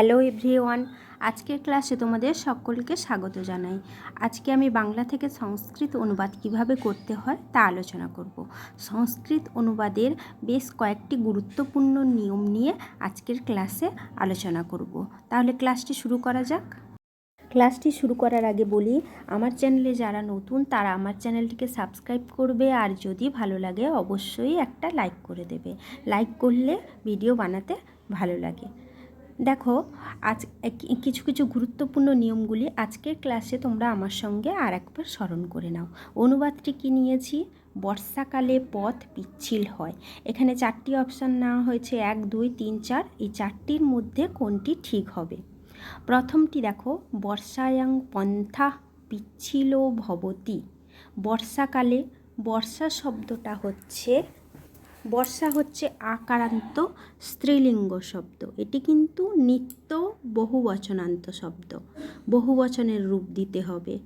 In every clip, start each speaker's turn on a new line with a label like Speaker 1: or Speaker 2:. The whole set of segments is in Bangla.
Speaker 1: হ্যালো এভরিওয়ান, আজকের ক্লাসে তোমাদের সকলকে স্বাগত জানাই। আজকে আমি বাংলা থেকে সংস্কৃত অনুবাদ কীভাবে করতে হয় তা আলোচনা করব। সংস্কৃত অনুবাদের বেশ কয়েকটি গুরুত্বপূর্ণ নিয়ম নিয়ে আজকের ক্লাসে আলোচনা করব। তাহলে ক্লাসটি শুরু করা যাক। ক্লাসটি শুরু করার আগে বলি, আমার চ্যানেলে যারা নতুন তারা আমার চ্যানেলটিকে সাবস্ক্রাইব করবে আর যদি ভালো লাগে অবশ্যই একটা লাইক করে দেবে। লাইক করলে ভিডিও বানাতে ভালো লাগে। দেখো, আজ কিছু কিছু গুরুত্বপূর্ণ নিয়মগুলি আজকের ক্লাসে তোমরা আমার সঙ্গে আর একবার স্মরণ করে নাও। অনুবাদটি কি নিয়েছি? বর্ষাকালে পথ পিচ্ছিল হয়। এখানে চারটি অপশান নেওয়া হয়েছে, এক, দুই, তিন, চার। এই চারটির মধ্যে কোনটি ঠিক হবে? প্রথমটি দেখো, বর্ষায়াং পন্থা পিচ্ছিল ভবতি। বর্ষাকালে বর্ষা শব্দটা হচ্ছে বর্ষা হচ্ছে আকারান্ত স্ত্রীলিঙ্গ শব্দ। এটি কিন্তু নিত্য বহু বচনান্ত শব্দ। বহুবচনের রূপ দিতে হবে।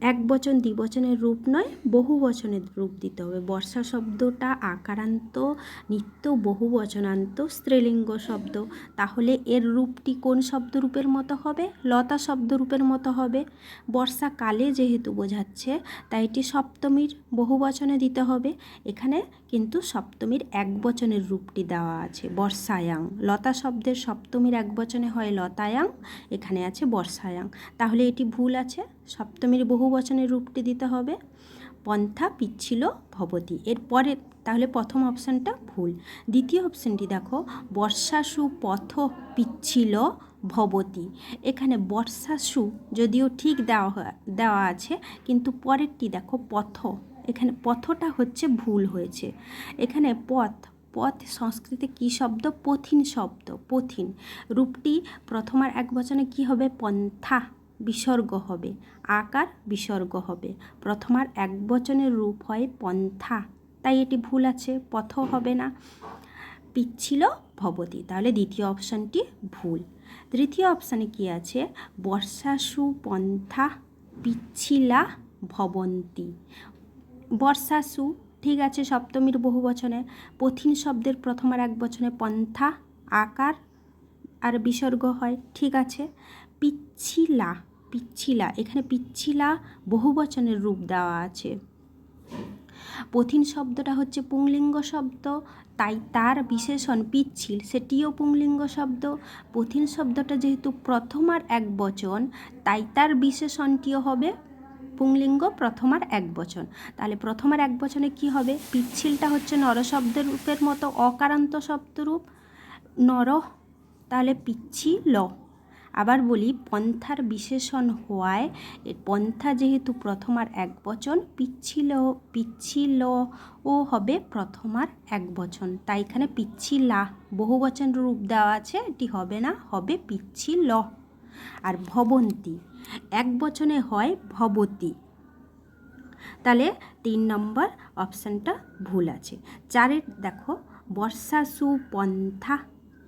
Speaker 1: এক বচন দ্বিবচনের রূপ নয়, বহু বচনের রূপ দিতে হবে। বর্ষা শব্দটা আকারান্ত, নিত্য বহু বচনান্ত, স্ত্রীলিঙ্গ শব্দ। তাহলে এর রূপটি কোন শব্দরূপের মতো হবে? লতা শব্দরূপের মতো হবে। বর্ষাকালে যেহেতু বোঝাচ্ছে, তাই এটি সপ্তমীর বহুবচনে দিতে হবে। এখানে কিন্তু সপ্তমীর এক বচনের রূপটি দেওয়া আছে, বর্ষায়াং। লতা শব্দের সপ্তমীর এক বচনে হয় লতায়াং, এখানে আছে বর্ষায়াং। তাহলে এটি ভুল আছে? সপ্তমীর বহু বচনের রূপটি দিতে হবে। পন্থা পিচ্ছিল ভবতি। এরপরে, তাহলে প্রথম অপশানটা ভুল। দ্বিতীয় অপশানটি দেখো, বর্ষাসু পথ পিচ্ছিল ভবতি। এখানে বর্ষাসু যদিও ঠিক দেওয়া দেওয়া আছে, কিন্তু পরেরটি দেখো, পথ। এখানে পথটা হচ্ছে ভুল হয়েছে। এখানে পথ পথ সংস্কৃতে কী শব্দ? পথিন শব্দ, পথিন। রূপটি প্রথমার এক বচনে কি হবে? পন্থা বিসর্গ হবে, আকার বিসর্গ হবে। প্রথমার এক বচনের রূপ হয় পন্থা, তাই এটি ভুল আছে, পথ হবে না। পিচ্ছিল ভবতি, তাহলে দ্বিতীয় অপশানটি ভুল। তৃতীয় অপশানে কি আছে? বর্ষাসু পন্থা পিচ্ছিলা ভবন্তি। বর্ষাসু, ঠিক আছে, সপ্তমীর বহু বচনে। পথিন শব্দের প্রথম আর এক বচনে পন্থা, আকার আর বিসর্গ হয়, ঠিক আছে। পিচ্ছিলা পিচ্ছিলা, এখানে পিচ্ছিলা বহু বচনের রূপ দেওয়া আছে। পথিন শব্দটা হচ্ছে পুংলিঙ্গ শব্দ, তাই তার বিশেষণ পিচ্ছিল, সেটিও পুংলিঙ্গ শব্দ। পথিন শব্দটা যেহেতু প্রথম আর এক বচন, তাই তার বিশেষণটিও হবে পুংলিঙ্গ প্রথমার এক বচন। তাহলে প্রথমার এক বচনে কি হবে? পিচ্ছিলটা হচ্ছে নর শব্দের রূপের মতো অকারান্ত শব্দরূপ। নর, তাহলে পিচ্ছি ল আবার বলি, পন্থার বিশেষণ হওয়ায় পন্থা যেহেতু প্রথমার এক বচন, পিচ্ছিল পিচ্ছিল ও হবে প্রথমার এক বচন। তাই এখানে পিচ্ছিলা, বহু বচন রূপ দেওয়া আছে, এটি হবে না, হবে পিচ্ছিল। আর ভবন্তি, এক বচনে হয় ভবতী। তাহলে তিন নম্বর অপশানটা ভুল আছে। চারের, দেখো, বর্ষাসু পন্থা,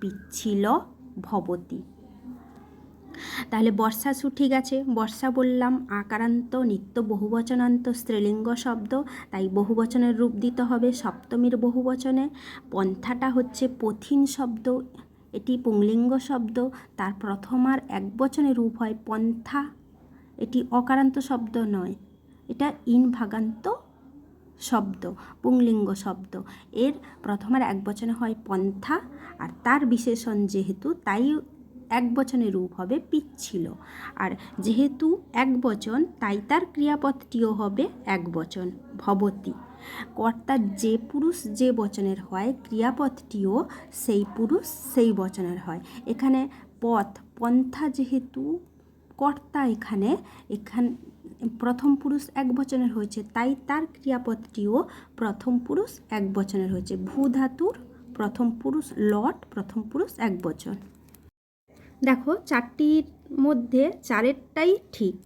Speaker 1: পিচ্ছিল, ভবতী। তাহলে বর্ষা সু ঠিক আছে। বর্ষা বললাম আকারান্ত নিত্য বহুবচনান্ত স্ত্রীলিঙ্গ শব্দ, তাই বহুবচনের রূপ দিতে হবে সপ্তমীর বহুবচনে। পন্থাটা হচ্ছে পথিন শব্দ, এটি পুংলিঙ্গ শব্দ, তার প্রথম আর এক বচনের রূপ হয় পন্থা। এটি অকারান্ত শব্দ নয়, এটা ইনভাগান্ত শব্দ, পুংলিঙ্গ শব্দ। এর প্রথমার এক বচনে হয় পন্থা, আর তার বিশেষণ যেহেতু, তাই এক বচনে রূপ হবে পিচ্ছিল। আর যেহেতু এক বচন, তাই তার ক্রিয়াপদটিও হবে এক বচন, ভবতী। কর্তা যে পুরুষ যে বচনের হয়, ক্রিয়াপদটিও সেই পুরুষ সেই বচনের হয়। এখানে পথ, পন্থা যেহেতু কর্তা এখানে, এখান, প্রথম পুরুষ এক বচনের হয়েছে, তাই তার ক্রিয়াপদটিও প্রথম পুরুষ এক বচনের হয়েছে। ভূ ধাতুর প্রথম পুরুষ লট প্রথম পুরুষ এক বচন। দেখো চারটির মধ্যে চারেরটাই ঠিক।